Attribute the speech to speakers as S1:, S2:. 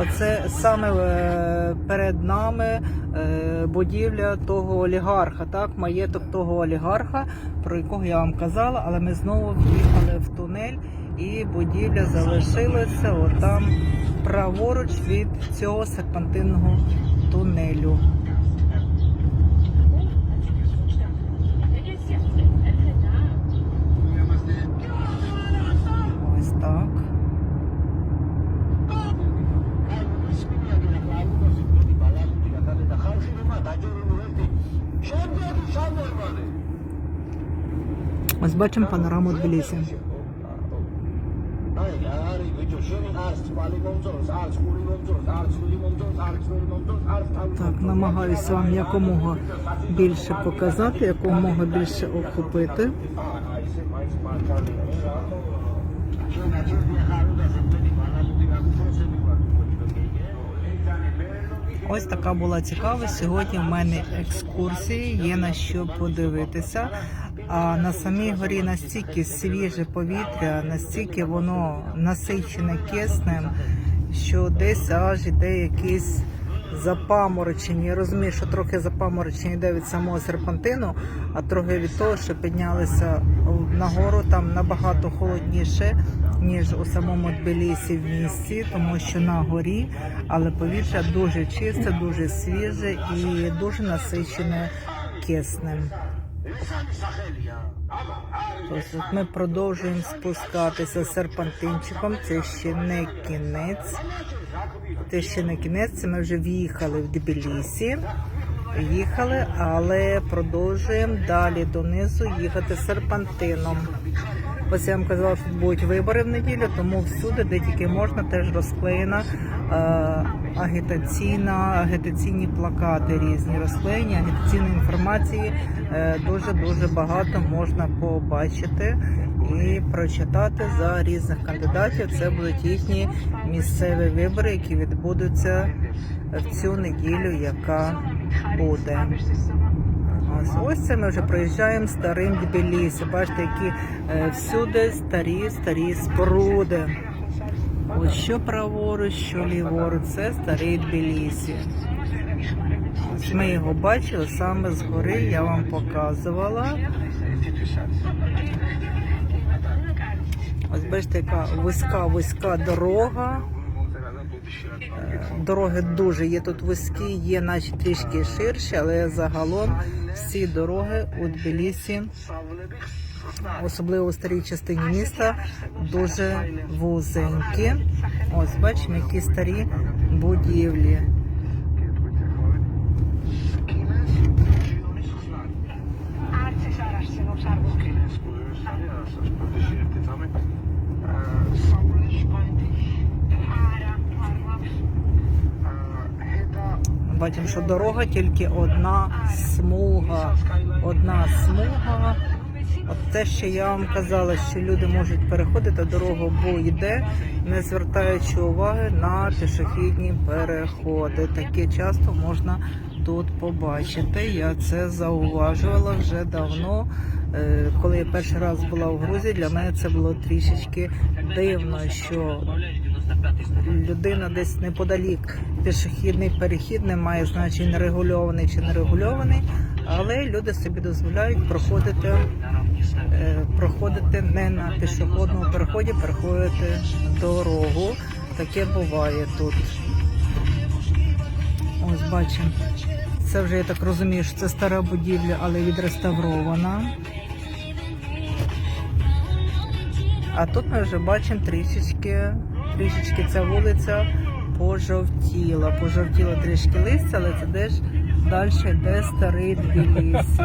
S1: Оце саме е, перед нами е, будівля того олігарха, так, маєток того олігарха, про якого я вам казала, але ми знову в'їхали в тунель і будівля залишилася отам праворуч від цього серпантинного тунелю. Ось бачимо панораму Тбілісі. Так, намагаюся вам якомога більше показати, якомога більше охопити. Ось така була цікава. Сьогодні в мене екскурсії, є на що подивитися. А на самій горі настільки свіже повітря, настільки воно насичене киснем, що десь аж іде якийсь запаморочення. Я розумію, що трохи запаморочення йде від самого серпантину, а трохи від того, що піднялися нагору там набагато холодніше, ніж у самому Тбілісі в місті, тому що на горі, але повітря дуже чисте, дуже свіже і дуже насичене киснем. Ми продовжуємо спускатися серпантинчиком. Це ще не кінець. Це ще не кінець. Ми вже в'їхали в Тбілісі. Їхали, але продовжуємо далі донизу їхати серпантином. Ось я вам казала, що будуть вибори в неділю, тому всюди, де тільки можна, теж розклеєна е, агітаційна, агітаційні плакати різні розклеєні, агітаційної інформації дуже дуже багато можна побачити і прочитати за різних кандидатів. Це будуть їхні місцеві вибори, які відбудуться в цю неділю, яка буде. Ось, ось це ми вже проїжджаємо старим Тбілісі. Бачите, які е, всюди старі старі споруди. Ось що праворуч, що ліворуч, це старий Тбілісі. Ми його бачили саме згори, я вам показувала. Ось бачите, яка вузька вузька дорога. Дороги дуже є тут вузькі, є наче трішки ширші, але загалом всі дороги у Тбілісі, особливо у старій частині міста, дуже вузенькі. Ось бачимо, які старі будівлі. Бачимо, що дорога тільки одна смуга. Одна смуга. От те, що я вам казала, що люди можуть переходити дорогу, бо йде, не звертаючи уваги на пішохідні переходи. Таке часто можна тут побачити. Я це зауважувала вже давно. Е, Коли я перший раз була в Грузії, для мене це було трішечки дивно, що людина десь неподалік пішохідний перехід не має значення регульований чи нерегульований, але люди собі дозволяють проходити, е, проходити не на пішохідному переході, переходити дорогу. Таке буває тут. Ось бачимо. Це вже я так розумію, що це стара будівля, але відреставрована. А тут ми вже бачимо трішечки, трішечки ця вулиця пожовтіла. Пожовтіла трішки листя, але це десь далі йде старий Тбілісі.